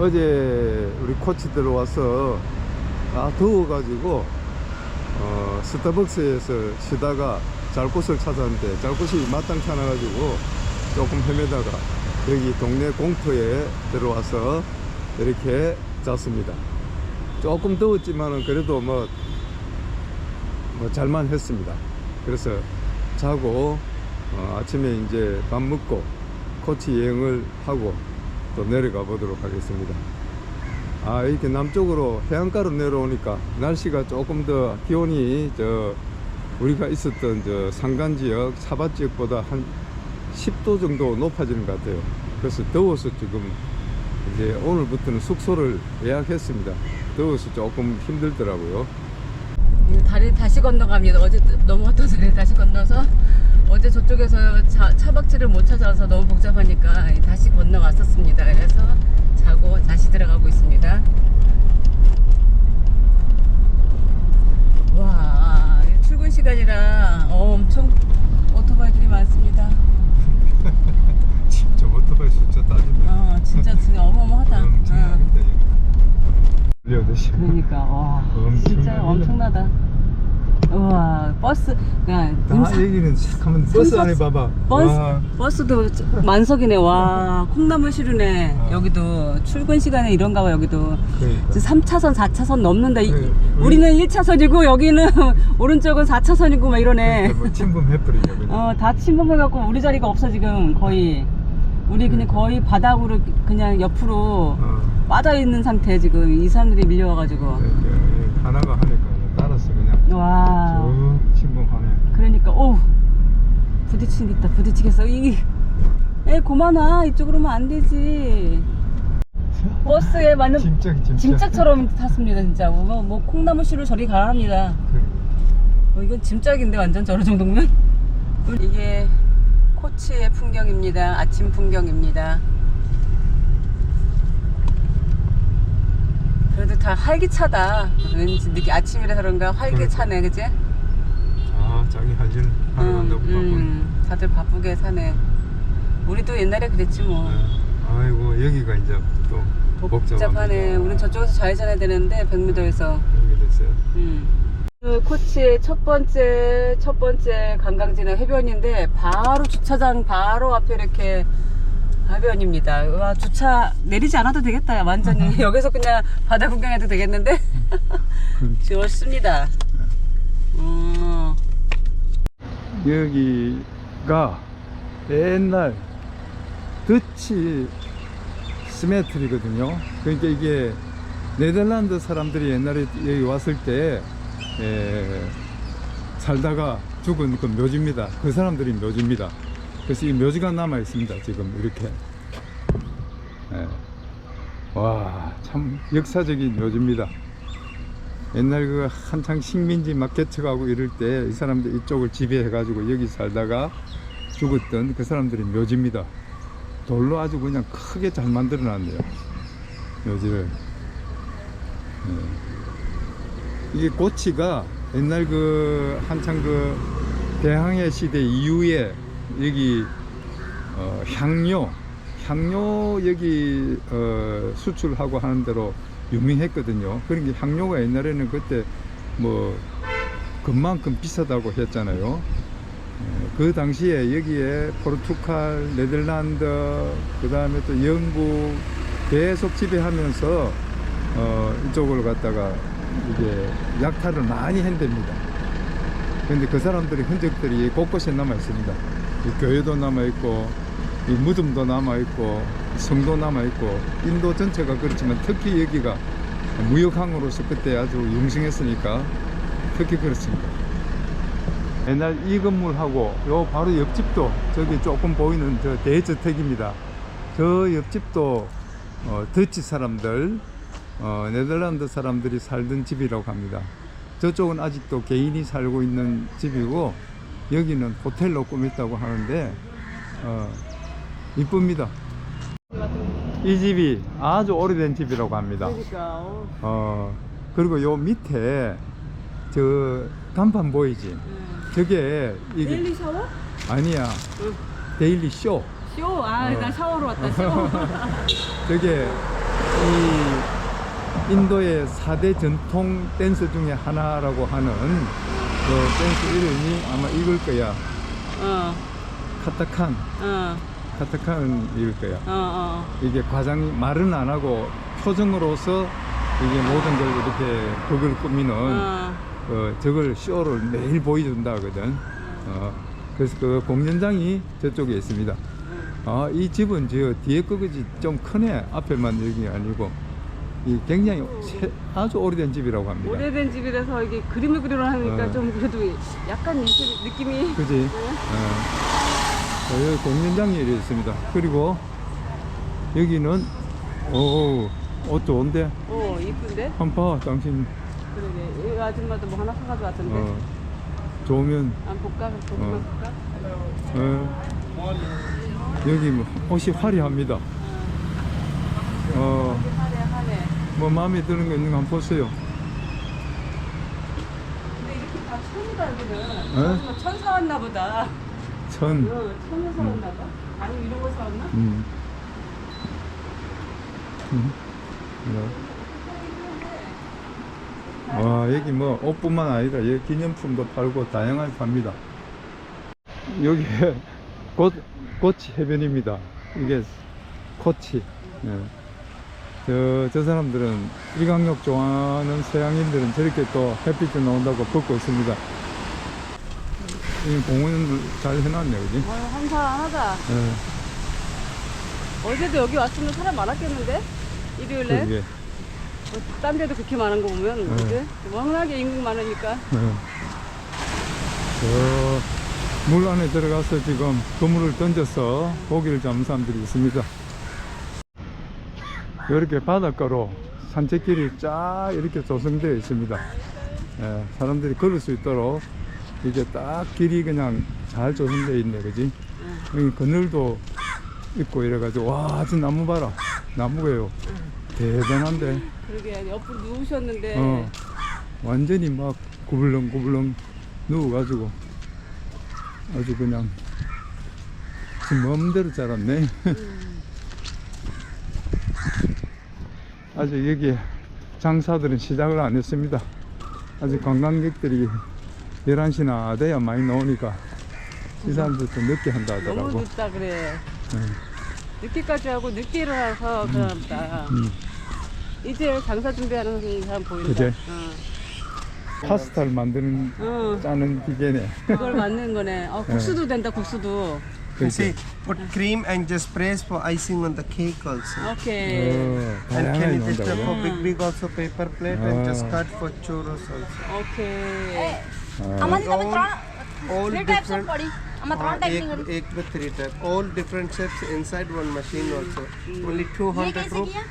어제 우리 코치 들어와서 아 더워가지고 어, 스타벅스에서 쉬다가 잘 곳을 찾았는데 잘 곳이 마땅치 않아가지고 조금 헤매다가 여기 동네 공터에 들어와서 이렇게 잤습니다. 조금 더웠지만은 그래도 뭐, 뭐 잘만 했습니다. 그래서 자고 어, 아침에 이제 밥 먹고 코치 여행을 하고 또 내려가 보도록 하겠습니다. 아 이렇게 남쪽으로 해안가로 내려오니까 날씨가 조금 더 기온이 저 우리가 있었던 저 산간 지역 사바 지역보다 한 10도 정도 높아지는 것 같아요. 그래서 더워서 지금 이제 오늘부터는 숙소를 예약했습니다. 더워서 조금 힘들더라고요. 이 다리 다시 건너갑니다. 어제 넘어왔던 다리 다시 건너서 쪽에서 차, 차박지를 못 찾아서 너무 복잡하니까 다시 건너왔었습니다. 그래서 자고 다시 들어가고 있습니다. 와 출근 시간이라 어, 엄청 오토바이들이 많습니다. 진짜 오토바이 숫자 따지면 어 진짜 진짜 어마어마하다. 어. 시 그러니까 와 진짜 엄청나다. 우와 버스 그냥 다 등산- 얘기는 싹 하면 버스 안에 봐봐. 버스, 와, 버스도 만석이네. 와, 콩나물 시루네. 아. 여기도 출근 시간에 이런가 봐, 여기도. 그러니까. 3차선, 4차선 넘는다. 이- 네, 우리는 1차선이고, 여기는 오른쪽은 4차선이고, 막 이러네. 그러니까 뭐 침범 해버리냐 그냥. 어, 다 침범해갖고, 우리 자리가 없어, 지금, 거의. 우리 그냥 거의 바닥으로, 그냥 옆으로 어, 빠져있는 상태, 지금. 이 사람들이 밀려와가지고. 그러니까 하나가 하니까 그냥 따라서 그냥 와. 쭉 침범하네. 그러니까 오 부딪히겠다. 부딪히겠어. 이 에 고만아. 이쪽으로 오면 안 되지. 버스에 맞는 짐짝이 짐짝. 짐짝처럼 탔습니다 진짜. 뭐, 뭐 콩나물 씨로 저리 가야 합니다. 그래. 어, 이건 짐짝인데 완전 저런 정도면? 이게 코치의 풍경입니다. 아침 풍경입니다. 그래도 다 활기차다. 왠지 느낌 아침이라 그런가? 활기차네 그치? 아 자기 할일 하러 간다고 바쁜. 음, 다들 바쁘게 사네. 우리도 옛날에 그랬지 뭐. 네. 아이고 여기가 이제 또. 복잡하네. 우린 저쪽에서 좌회전해야 되는데 100m에서. 여기 됐어요. 음. 그 코치의 첫 번째 첫 번째 관광지는 해변인데 바로 주차장 바로 앞에 이렇게 해변입니다. 와 주차 내리지 않아도 되겠다. 완전히 여기서 그냥 바다 구경해도 되겠는데 좋습니다. 어. 여기 가 옛날 더치 스메트리거든요. 그러니까 이게 네덜란드 사람들이 옛날에 여기 왔을 때 에, 살다가 죽은 그 묘지입니다. 그 사람들이 묘지입니다. 그래서 이 묘지가 남아 있습니다. 지금 이렇게. 예. 와, 참 역사적인 묘지입니다. 옛날 그 한창 식민지 막 개척하고 이럴 때 이 사람들 이쪽을 지배해 가지고 여기 살다가 죽었던 그 사람들이 묘지입니다. 돌로 아주 그냥 크게 잘 만들어 놨네요. 묘지를. 예. 이게 고치가 옛날 그 한창 그 대항해 시대 이후에 여기 어, 향료, 향료 여기 어, 수출하고 하는 대로 유명했거든요. 그러니까 향료가 옛날에는 그때 뭐 그만큼 비싸다고 했잖아요. 예, 그 당시에 여기에 포르투갈, 네덜란드, 그 다음에 또 영국 계속 지배하면서 어, 이쪽을 갖다가 이게 약탈을 많이 한답니다. 근데 그 사람들의 흔적들이 곳곳에 남아 있습니다. 이 교회도 남아 있고, 이 무덤도 남아 있고, 성도 남아 있고, 인도 전체가 그렇지만 특히 여기가 무역항으로서 그때 아주 융성했으니까 특히 그렇습니다. 옛날 이 건물하고 요 바로 옆집도 저기 조금 보이는 저 대저택입니다. 저 옆집도 어, 더치 사람들, 어, 네덜란드 사람들이 살던 집이라고 합니다. 저쪽은 아직도 개인이 살고 있는 집이고 여기는 호텔로 꾸몄다고 하는데 어, 이쁩니다. 이 집이 아주 오래된 집이라고 합니다. 그러니까 어. 어, 그리고 요 밑에 저 간판 보이지? 음. 저게 이게 데일리 샤워? 아니야. 데일리 쇼. 쇼? 아, 어. 나 샤워로 왔다, 쇼. 저게 이 인도의 4대 전통 댄스 중에 하나라고 하는 그 댄스 이름이 아마 이걸 거야. 어, 카타칸. 어, 카타칸일 거야. 어, 어. 이게 과장이 말은 안 하고 표정으로서 이게 모든 걸 이렇게 그걸 꾸미는 어. 어, 저걸 쇼를 매일 보여준다 하거든. 어, 그래서 그 공연장이 저쪽에 있습니다. 아, 이 집은 저 뒤에 거지 좀 크네. 앞에만 여기 아니고. 이 굉장히 새- 아주 오래된 집이라고 합니다. 오래된 집이라서 이게 그림을 그리려 하니까 어. 좀 그래도 약간 예술 느낌이. 그지? 어. 어, 여기 공연장이 이렇게 있습니다. 그리고 여기는, 오, 옷 좋은데? 어, 이쁜데? 봐, 당신. 그러게. 이 아줌마도 뭐 하나 사가지고 왔던데. 어, 좋으면, 안 볼까? 보기만 어. 볼까? 어, 여기 뭐 옷이 화려합니다. 어, 하네, 하네. 뭐 마음에 드는 거 있는 거 한번 보세요. 근데 이렇게 다 천이다, 여기는. 어? 아줌마 천 사 왔나 보다. 천. 어, 천을 사왔나 봐. 아니, 이런 거 사왔나? 음. 음. 네. 와 여기 뭐 옷뿐만 아니라 여기 기념품도 팔고 다양하게 팝니다. 여기 꽃 꽃이 해변입니다. 이게 코치. 예. 저, 저 사람들은 일광욕 좋아하는 서양인들은 저렇게 또 햇빛에 나온다고 벗고 있습니다. 이 공원을 잘 해놨네, 그지? 어, 한산하다. 예. 어제도 여기 왔으면 사람 많았겠는데? 일요일에? 그게. 뭐, 딴 데도 그렇게 많은 거 보면, 네. 그지? 워낙에 인구 많으니까. 네. 저물 안에 들어가서 지금 그물을 던져서 고기를 잡는 사람들이 있습니다. 이렇게 바닷가로 산책길이 쫙 이렇게 조성되어 있습니다. 예, 사람들이 걸을 수 있도록 이게 딱 길이 그냥 잘 조성되어 있네, 그지? 여기 그늘도 있고 이래가지고 와, 저 나무 봐라. 나무가요. 대단한데. 그러게, 옆으로 누우셨는데. 어, 완전히 막 구불렁구불렁 누워가지고 아주 그냥 지 마음대로 자랐네. 아직 여기 장사들은 시작을 안 했습니다. 아직 관광객들이 11시나 돼야 많이 나오니까 이 사람들도 늦게 한다 너무 하더라고. 늦다, 그래. 네. 늦게까지 하고 늦게 일어나서 그런다. 음. 이제 장사 준비하는 사람 보인다. 그제? 어. 파스타를 만드는 어, 짜는 기계네. 그걸 만드는 거네. 어, 국수도 된다, 국수도. 그렇지. See, put cream and just press for icing on the cake also. 오케이. 어, And can you just 나온다고. for big big also paper plate and just Ah. cut for churros also. 오케이. આમાંથી તમે ત્રણ all types of પડી આમાં ત્રણ ટાઈપની પડી એક with three type all different shapes inside one machine also only 200 રૂપિયા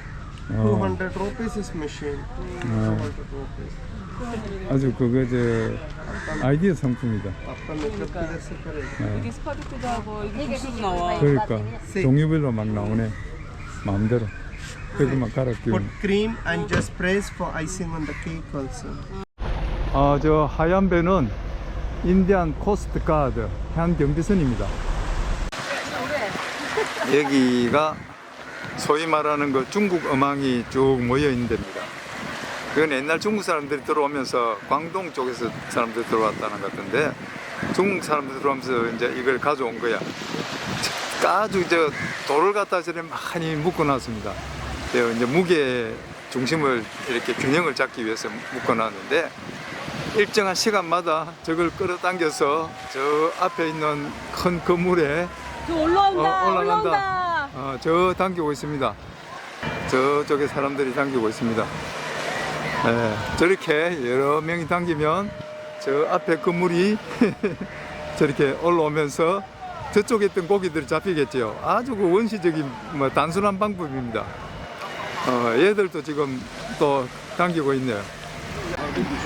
200 rupees is machine. Yeah. 200 rupees. 아주 그거 저 아이디어 상품이다. 이게 스파게티도 하고 이게 국수도 나와. 그러니까 종류별로 막 나오네. 마음대로. 그래서 막 갈아 끼우고. Put cream and just press for icing on the cake also. 아, 저 하얀 배는 인디안 코스트 가드 한 경비선입니다. 여기가 소위 말하는 그 중국 어망이 쭉 모여 있는 데입니다. 그건 옛날 중국 사람들이 들어오면서 광동 쪽에서 사람들이 들어왔다는 것 같은데 중국 사람들이 들어오면서 이제 이걸 가져온 거야. 아주 저 돌을 갖다 저래 많이 묶어놨습니다. 그 이제 무게 중심을 이렇게 균형을 잡기 위해서 묶어놨는데 일정한 시간마다 저걸 끌어당겨서 저 앞에 있는 큰 건물에 저 올라온다, 어, 올라간다. 올라온다. 어, 저 당기고 있습니다. 저쪽에 사람들이 당기고 있습니다. 예, 저렇게 여러 명이 당기면 저 앞에 건물이 저렇게 올라오면서 저쪽에 있던 고기들이 잡히겠죠. 아주 그 원시적인 뭐 단순한 방법입니다. 어, 얘들도 지금 또 당기고 있네요.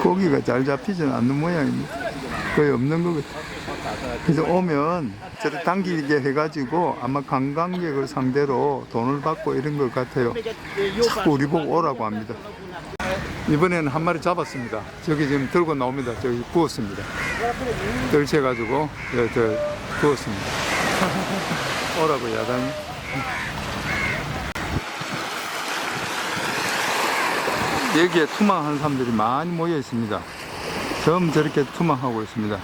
고기가 잘 잡히지는 않는 모양입니다. 거의 없는 것 같아요. 그래서 오면 저를 당기게 해가지고 아마 관광객을 상대로 돈을 받고 이런 것 같아요. 자꾸 우리 보고 오라고 합니다. 이번에는 한 마리 잡았습니다. 저기 지금 들고 나옵니다. 저기 구웠습니다. 덜채가지고 예, 저 구웠습니다. 오라고 야단. 여기에 투망하는 사람들이 많이 모여 있습니다. 점 저렇게 투망하고 있습니다.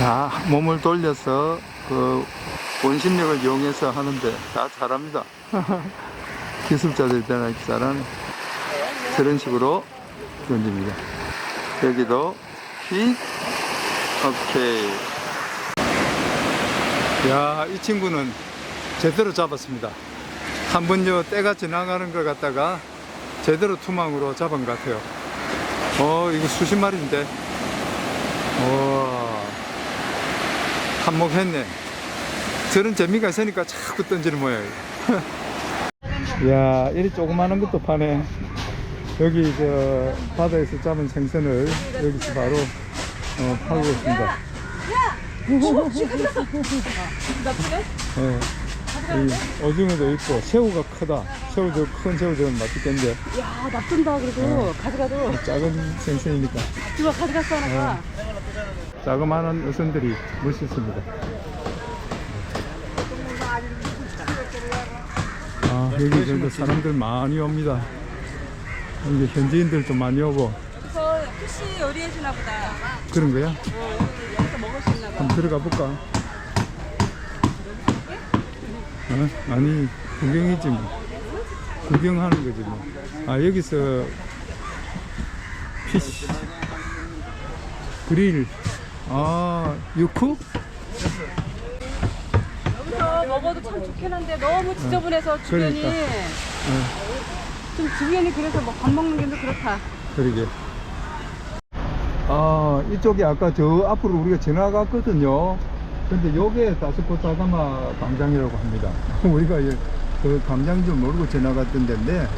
다 몸을 돌려서 그 원심력을 이용해서 하는데 다 잘합니다. 기술자들이 대단히 잘하네. 저런 식으로 던집니다. 여기도 히 오케이. 야, 이 친구는 제대로 잡았습니다. 한 번 요 때가 지나가는 것 같다가 제대로 투망으로 잡은 것 같아요. 어, 이거 수십 마리인데. 와, 한몫했네. 저런 재미가 있으니까 자꾸 던지는 모양이에요. 야, 이리 조그마한 것도 파네. 여기 저 바다에서 잡은 생선을 여기서 바로 어, 팔고 있습니다. 어, 이 오징어도 있고 새우가 크다. 새우 저큰 새우 저는 맛있겠는데. 야 납둔다 그래도. 가져가도. 작은 생선이니까. 이거 가져갔어 하나가. 자그마한 어선들이 멋있습니다. 아 여기 사람들 많이 옵니다. 이게 현지인들도 많이 오고 푸시 요리해주나 보다 그런 거야? 어 여기서 먹을 수 있나 봐 한번 들어가 볼까? 어? 아니 구경이지 뭐 구경하는 거지 뭐아 여기서 피시 그릴 아 유쿠? 여기서 먹어도 참 좋긴 한데 너무 지저분해서 주변이 그러니까. 좀 주변이 그래서 뭐 밥 먹는 게 좀 그렇다 그러게 아 이쪽이 아까 저 앞으로 우리가 지나갔거든요. 근데 요게 다스코타가마 광장이라고 합니다. 우리가 이- 그 광장 좀 모르고 지나갔던 데인데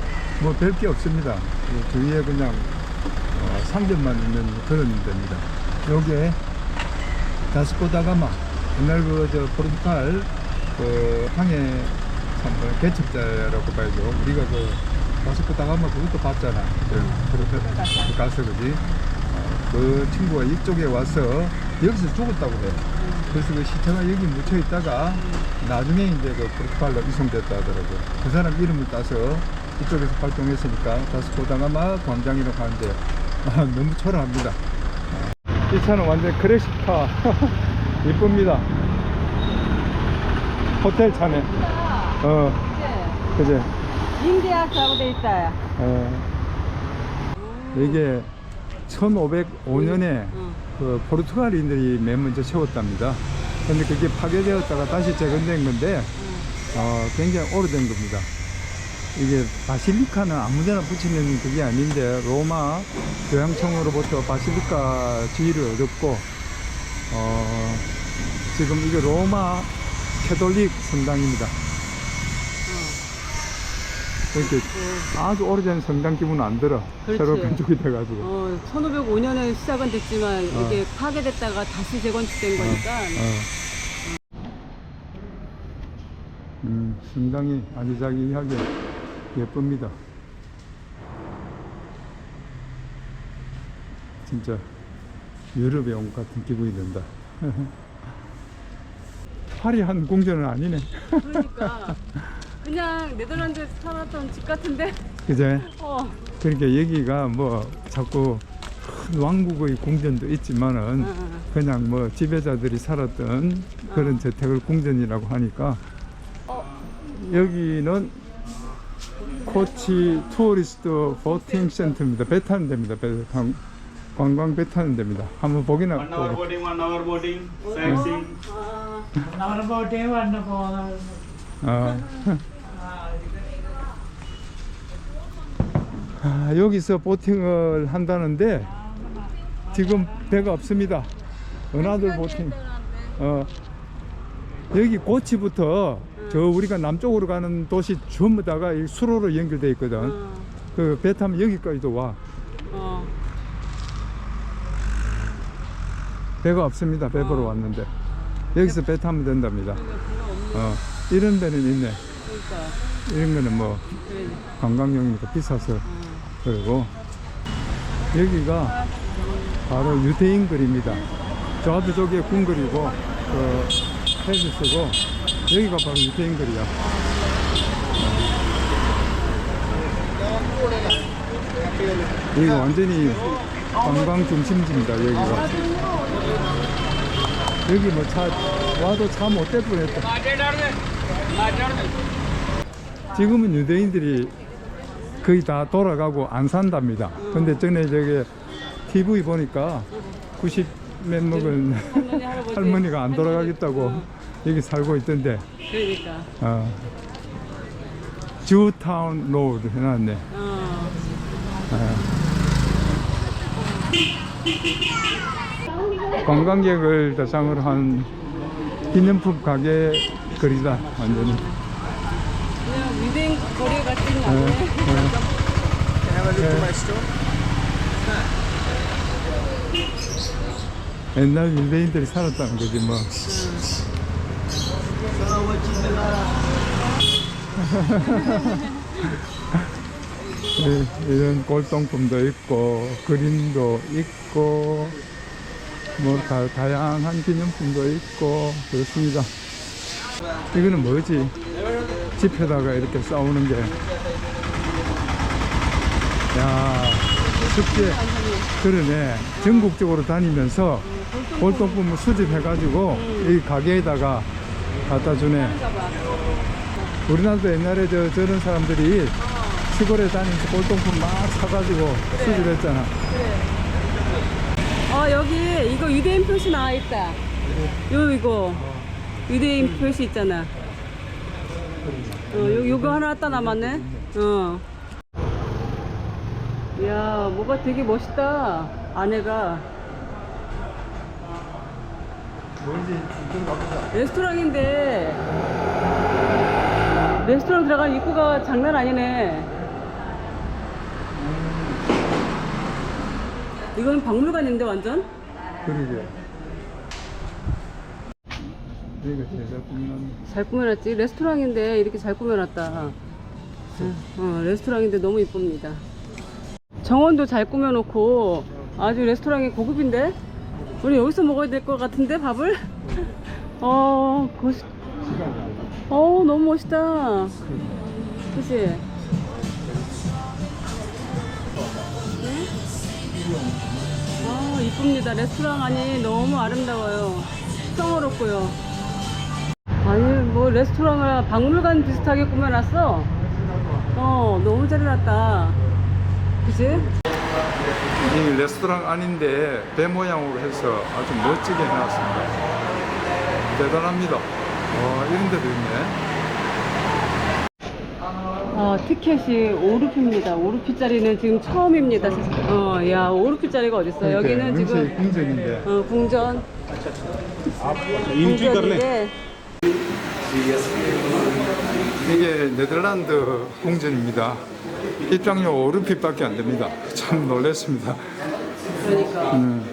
뭐 별 게 없습니다. 그 주위에 그냥 어, 상점만 있는 그런 데입니다. 요게 다스코타가마. 옛날 그저 포르투갈 그 항해 참 뭐, 개척자라고 봐야죠. 우리가 그 다스코타가마 그것도 봤잖아. 그 가서 그지? 어, 그 친구가 이쪽에 와서 여기서 죽었다고 해 그래서 그 시체가 여기 묻혀 있다가 나중에 이제 그 포르투갈로 이송됐다 하더라고요. 그 사람 이름을 따서 이쪽에서 활동했으니까 다스코타가마 광장이라고 하는데 아, 너무 초라합니다. 이 차는 완전 크래식카 이쁩니다. 호텔 차네. 어 그제. 인디아스라고 돼 있다 어, 이게 1505년에 응. 그 포르투갈인들이 맨 먼저 세웠답니다. 근데 그게 파괴되었다가 다시 재건된 건데 어, 굉장히 오래된 겁니다. 이게 바실리카는 아무데나 붙이는 그게 아닌데 로마 교향청으로부터 바실리카 지위를 얻었고 어, 지금 이게 로마 캐톨릭 성당입니다. 이렇게 아주 오래된 성당 기분은 안 들어. 그렇지. 새로 건축이 돼가지고. 어, 1505년에 시작은 됐지만 어. 이게 파괴됐다가 다시 재건축된 거니까 어. 음, 상당히 아기자기하게 예쁩니다. 진짜 유럽에 온 것 같은 기분이 든다. 화려한 궁전은 아니네. 그러니까 그냥 네덜란드에서 살았던 집 같은데 그제? 어, 그러니까 여기가 뭐 자꾸 큰 왕국의 궁전도 있지만은 어, 그냥 뭐 지배자들이 살았던 그런 저택을 궁전이라고 하니까 여기는 코치 투어리스트 보팅 센터입니다. 배 타는 데입니다. 배, 관, 관광 배 타는 데입니다. 한번 보기나 One hour 보고. boating, one hour boating, sightseeing. 아, One hour boating, one hour. 아. 아, 여기서 보팅을 한다는데 지금 배가 없습니다. 은하들 보팅. 어, 여기 고치부터 저 우리가 남쪽으로 가는 도시 전부 다가 이 수로로 연결돼 있거든. 어, 그배 타면 여기까지도 와. 어. 배가 없습니다. 배 보러 왔는데 여기서 배 타면 된답니다. 어, 이런 배는 있네. 그러니까 이런 거는 뭐. 관광용이니까 비싸서 어. 그리고 여기가 바로 유대인 거리입니다. 저 앞에 저기 궁궐이고 그 헬스고 여기가 바로 유태인 거리야. 여기가 완전히 관광 중심지입니다. 여기가. 여기 뭐 차 와도 차 못 댈 뻔했다. 지금은 유대인들이 거의 다 돌아가고 안 산답니다. 근데 전에 저기 TV 보니까 90 몇 먹은 할머니. 할머니가 안 돌아가겠다고 여기 살고 있던데 그러니까. 어. 주타운 로드 해놨네. 어. 관광객을 대상으로 한 기념품 가게 거리다 완전히. 그냥 유대인 거리 같진 예, 않네. 예. Have a look at my store. 옛날 유대인들이 살았다는 거지 뭐. 네, 이런 골동품도 있고 그림도 있고 뭐 다, 다양한 기념품도 있고 그렇습니다. 이거는 뭐지? 집에다가 이렇게 싸우는 게. 야, 숙제 그러네. 전국적으로 다니면서 골동품을 수집해가지고 이 가게에다가 갖다 주네. 우리나라도 옛날에 저, 저런 사람들이 시골에 다니면서 골동품 막 사가지고 수집했잖아. 어 여기 이거 유대인 표시 나와 있다. 요 이거 유대인 표시 있잖아. 어 요, 요거 하나 갖다 남았네. 어. 야 뭐가 되게 멋있다. 안에가 뭔지 좀 가보자. 레스토랑인데 레스토랑 들어간 입구가 장난 아니네. 이건 박물관인데 완전? 그러게. 이거 제작품은 잘 꾸며놨지. 레스토랑인데 이렇게 잘 꾸며놨다. 어, 레스토랑인데 너무 이쁩니다. 정원도 잘 꾸며놓고 아주 레스토랑이 고급인데? 우리 여기서 먹어야 될 것 같은데 밥을? 어, 거, 시간이 안 나. 어 너무 멋있다. 그치? 아 이쁩니다. 레스토랑 안이 너무 아름다워요. 평화롭고요 아니 뭐 레스토랑을 박물관 비슷하게 꾸며놨어. 어 너무 잘 해놨다. 그치? 이 레스토랑 아닌데 배 모양으로 해서 아주 멋지게 해놨습니다. 대단합니다. 어, 이런 데도 있네. 어, 티켓이 5루피입니다. 5루피짜리는 지금 처음입니다. 어, 야 5루피짜리가 어딨어 여기는 명세 지금 궁전인데. 어, 궁전. 궁전인데 이게 네덜란드 궁전입니다. 입장료 5루피밖에 안 됩니다. 참 놀랐습니다. 그러니까 음.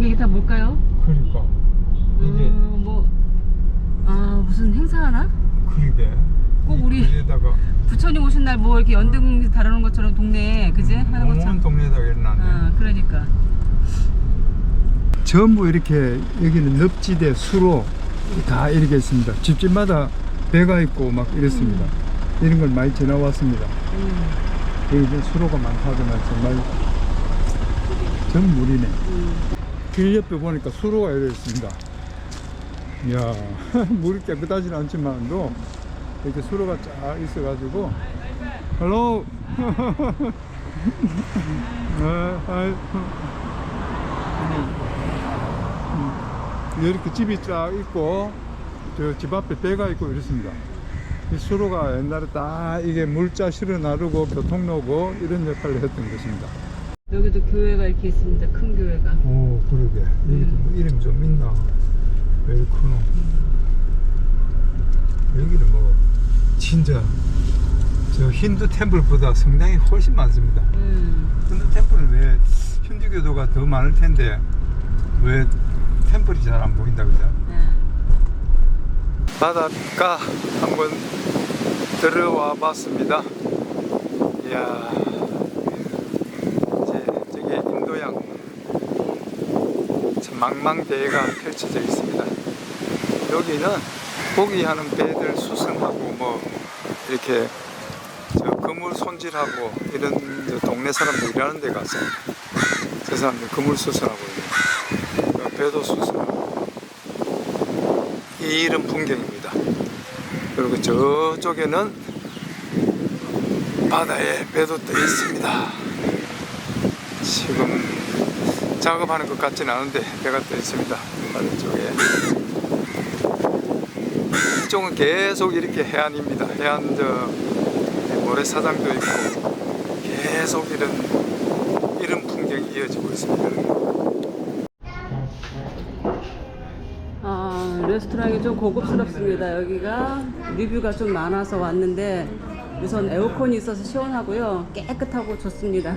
게다 뭘까요? 그러니까 이게 음, 뭐, 아, 무슨 행사하나? 그러게 꼭 우리 여기에다가 부처님 오신 날 뭐 이렇게 연등 다루는 것처럼 동네에, 그지? 하는 온 것처럼. 동네에다가 일어나네. 아, 그러니까. 전부 이렇게 여기는 늪지대 수로 다 이렇게 있습니다. 집집마다 배가 있고 막 이랬습니다. 이런 걸 많이 지나왔습니다. 음, 여기 이제 수로가 많다더만 정말 전 물이네. 음. 길 옆에 보니까 수로가 이렇게 있습니다. 이야 물이 깨끗하지는 않지만도 이렇게 수로가 쫙 있어가지고 헬로 아, 아 이. 음. 이렇게 집이 쫙 있고 저 집 앞에 배가 있고 이렇습니다. 이 수로가 옛날에 다 이게 물자 실어 나르고 교통로고 이런 역할을 했던 것입니다. 여기도 교회가 이렇게 있습니다. 큰 교회가. 오 그러게 여기도 뭐 이름 좀 있나 왜 이렇게 크노 여기는 뭐 진짜 저 힌두 템플보다 성당이 훨씬 많습니다 음. 힌두 템플은 왜 힌두교도가 더 많을 텐데 왜 샘플이 잘 안 보인다 그죠? 네. 바닷가 한번 들어와 봤습니다. 이야, 이제 저기 인도양 참 망망대해가 펼쳐져 있습니다. 여기는 포기하는 배들 수승하고 뭐 이렇게 저 그물 손질하고 이런 동네 사람들 일하는 데 가서 저 사람들 그물 수술하고 있는 배도 수선하고 이 이런 풍경입니다. 그리고 저쪽에는 바다에 배도 떠 있습니다. 지금 작업하는 것 같지는 않은데 배가 떠 있습니다. 바다 쪽에. 이쪽은 계속 이렇게 해안입니다. 해안 저 모래사장도 있고 계속 이런 이런 풍경이 이어지고 있습니다. 아, 레스토랑이 좀 고급스럽습니다. 여기가 리뷰가 좀 많아서 왔는데 우선 에어컨이 있어서 시원하고요. 깨끗하고 좋습니다.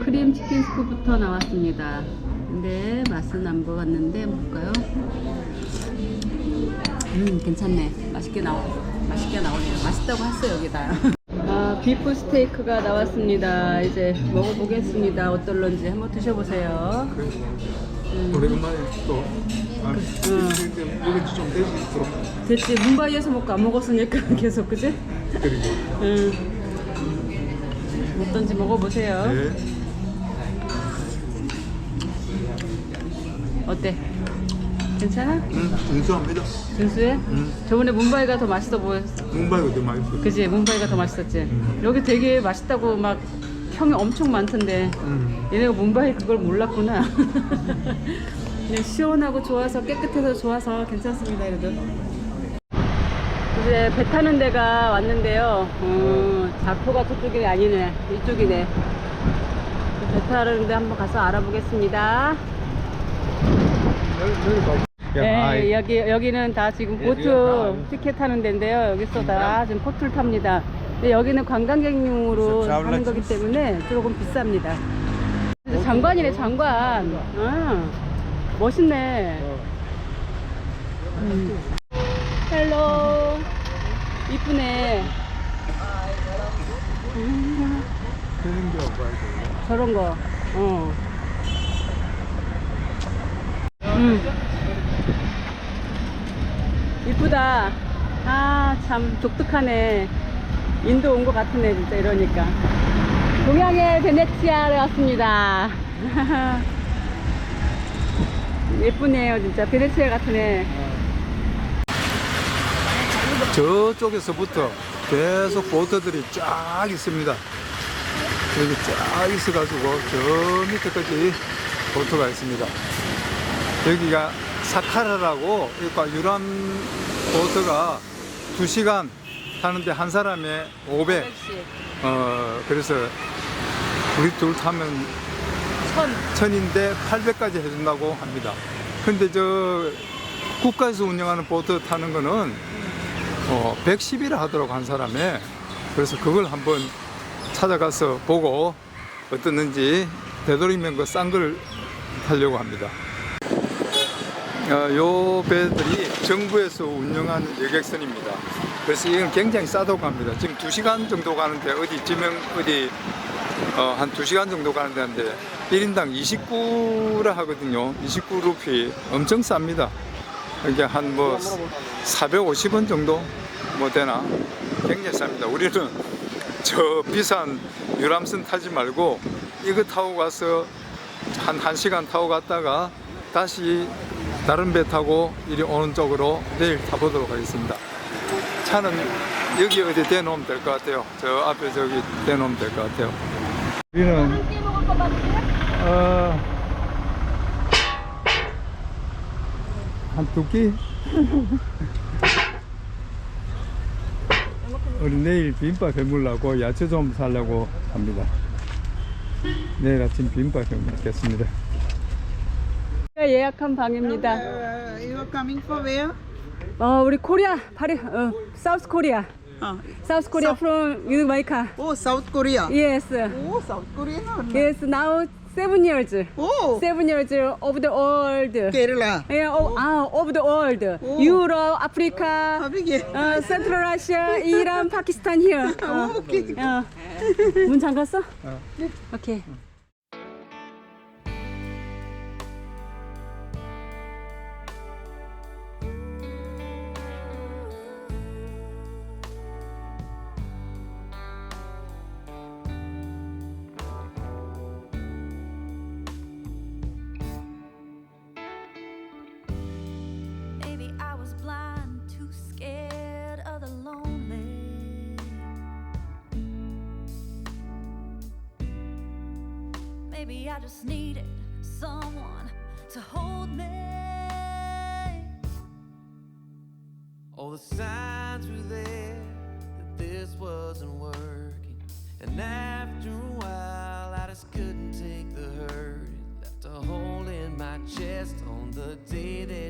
크림 치킨 스프부터 나왔습니다. 근데 맛은 안 보았는데 볼까요? 음, 괜찮네. 맛있게 나오, 맛있게 나오네요. 맛있다고 했어요, 여기다. 아, 비프 스테이크가 나왔습니다. 이제 먹어보겠습니다. 어떨런지 한번 드셔보세요. 오래간만에 또 아, 응. 이게 좀또 됐지 문바이에서 먹고 안 먹었으니까 계속 그지? 그리고 응. 어떤지 먹어보세요. 네. 어때? 괜찮아? 음, 준수합니다. 준수해? 음. 저번에 문바이가 더 맛있어 보였어. 문바이가 더 맛있어. 그지? 문바이가 더 맛있었지? 여기 되게 맛있다고 막 평이 엄청 많던데 음. 얘네가 문바이 그걸 몰랐구나. 그냥 시원하고 좋아서 깨끗해서 좋아서 괜찮습니다. 그래도. 이제 배 타는 데가 왔는데요. 어, 자포가 저쪽이 아니네. 이쪽이네. 배 타는데 한번 가서 알아보겠습니다. 네, 여기 여기는 다 지금 보트 티켓 타는 데인데요. 여기서 다 지금 보트를 탑니다. 근데 여기는 관광객용으로 하는 거기 때문에 조금 비쌉니다. 장관이네 장관. 아, 멋있네. 음. 헬로 이쁘네. 음. 저런 거. 어. 음. 이쁘다. 아, 참 독특하네. 인도 온 것 같으네, 진짜 이러니까. 동양의 베네치아에 왔습니다. 예쁘네요, 진짜. 베네치아 같으네. 저쪽에서부터 계속 보트들이 쫙 있습니다. 여기 쫙 있어 가지고 저 밑에까지 보트가 있습니다. 여기가 사카라라고 그러니까 유람 보트가 2시간 타는데 한 사람에 500. 어, 그래서 우리 둘 타면 천. 천인데 800까지 해준다고 합니다. 근데 저 국가에서 운영하는 보트 타는 거는 어, 110이라 하도록 한 사람에 그래서 그걸 한번 찾아가서 보고 어떻는지 되도록이면 그 싼 걸 타려고 합니다. 어, 요 배들이 정부에서 운영하는 여객선입니다. 그래서 이건 굉장히 싸다고 합니다. 지금 2시간 정도 가는데 어디 지명 어디 어, 한 2시간 정도 가는 데인데 1인당 29라 하거든요. 29루피 엄청 쌉니다. 이게 한 뭐 450원 정도 뭐 되나 굉장히 쌉니다. 우리는 저 비싼 유람선 타지 말고 이거 타고 가서 한 1시간 타고 갔다가 다시 다른 배 타고 이리 오는 쪽으로 내일 타보도록 하겠습니다. 차는 여기 어디 대놓으면 될 것 같아요. 저 앞에 저기 대놓으면 될 것 같아요. 우리는 어, 한두 끼? 우리 내일 비빔밥 해먹으려고 야채 좀 사려고 합니다. 내일 아침 비빔밥 해 먹겠습니다. 예약한 방입니다. Uh, you are coming for where? 어, 우리 코리아, 파리, 어, 사우스 코리아. Uh, 사우스 코리아 from with my car. oh, South Korea. Yes. Oh, South Korea. Yes, now seven years. Oh, Seven years of the world. Kerala. Yeah, of, ah, of the world. Oh. Europe, Africa, Having uh, Central Russia, Iran, Pakistan here. 어, Okay. 어. 문 잠갔어? 오케이. Maybe I just needed someone to hold me. All the signs were there that this wasn't working. And after a while, I just couldn't take the hurt. Left a hole in my chest on the day that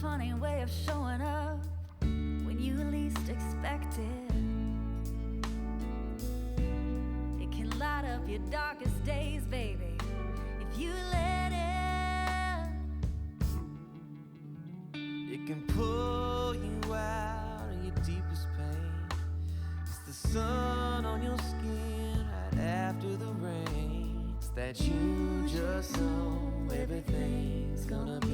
funny way of showing up when you least expect it. It can light up your darkest days, baby, if you let it. It can pull you out of your deepest pain. It's the sun on your skin right after the rain. It's that you just know everything's gonna be